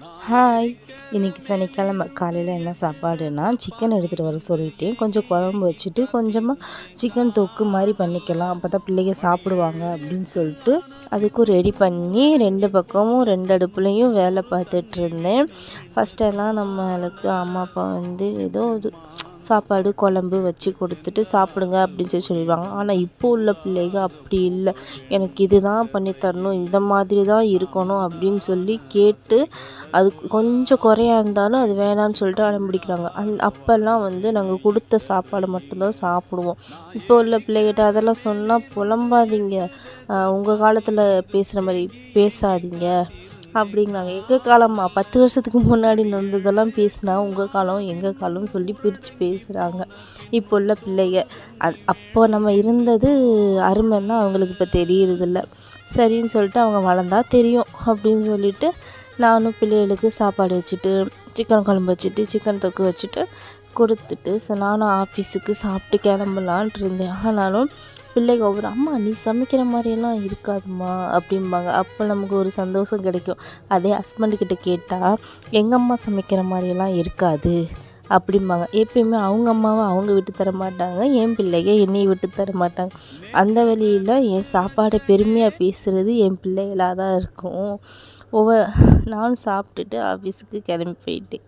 Hi இன்னைக்கு சனிக்கிழமை காலையில் என்ன சாப்பாடுனா சிக்கன் எடுத்துகிட்டு வர சொல்லிட்டேன். கொஞ்சம் குழம்பு வச்சுட்டு கொஞ்சமாக சிக்கன் தொக்கு மாதிரி பண்ணிக்கலாம். அப்போ தான் பிள்ளைங்க சாப்பிடுவாங்க அப்படின்னு சொல்லிட்டு அதுக்கும் ரெடி பண்ணி ரெண்டு பக்கமும் ரெண்டு அடுப்புலையும் வேலை பார்த்துட்ருந்தேன் ஃபஸ்ட்டெல்லாம் நம்மளுக்கு அம்மா அப்பா வந்து ஏதோ இது சாப்பாடு குழம்பு வச்சு கொடுத்துட்டு சாப்பிடுங்க அப்படின்னு சொல்லி சொல்லிடுவாங்க. ஆனால் இப்போ உள்ள பிள்ளைங்க அப்படி இல்லை. எனக்கு இது தான் பண்ணி தரணும் இந்த மாதிரி தான் இருக்கணும் அப்படின்னு சொல்லி கேட்டு அது கொஞ்சம் குறையா இருந்தாலும் அது வேணான்னு சொல்லிட்டு அடம்பிடிக்கிறாங்க அந் அப்போல்லாம் வந்து நாங்கள் கொடுத்த சாப்பாடு மட்டும்தான் சாப்பிடுவோம். இப்போ உள்ள பிள்ளைகிட்ட அதெல்லாம் சொன்னால் புலம்பாதீங்க. உங்கள் காலத்தில் பேசுகிற மாதிரி பேசாதீங்க. அப்படிங்கிறாங்க எங்கள் காலமா பத்து வருஷத்துக்கு முன்னாடி நடந்ததெல்லாம் பேசினா உங்கள் காலம் எங்கள் காலம்னு சொல்லி பிரித்து பேசுகிறாங்க இப்போ உள்ள பிள்ளைங்க அது அப்போ நம்ம இருந்தது அருமைன்னா அவங்களுக்கு இப்போ தெரியறதில்ல. சரின்னு சொல்லிட்டு அவங்க வளர்ந்தா தெரியும் அப்படின்னு சொல்லிட்டு நானும் பிள்ளைகளுக்கு சாப்பாடு வச்சுட்டு சிக்கன் குழம்பு வச்சுட்டு சிக்கன் தொக்கு வச்சுட்டு கொடுத்துட்டு ஸோ நானும் ஆஃபீஸுக்கு சாப்பிட்டு கிளம்பலான்ட்டு இருந்தேன் ஆனாலும் பிள்ளைங்க ஒவ்வொரு அம்மா நீ சமைக்கிற மாதிரியெல்லாம் இருக்காதும்மா அப்படிம்பாங்க. அப்போ நமக்கு ஒரு சந்தோஷம் கிடைக்கும். அதே ஹஸ்பண்டுக்கிட்ட கேட்டால் எங்கள் அம்மா சமைக்கிற மாதிரியெல்லாம் இருக்காது அப்படிம்பாங்க. எப்பயுமே அவங்க அம்மாவை அவங்க விட்டு தர மாட்டாங்க. என் பிள்ளைங்க என்னையை விட்டு தர மாட்டாங்க. அந்த வழியில் என் சாப்பாடை பெருமையாக பேசுகிறது என் பிள்ளைகளாக தான் இருக்கும். ஒவ்வொரு நானும் சாப்பிட்டுட்டு ஆஃபீஸுக்கு கிளம்பி போயிட்டேன்.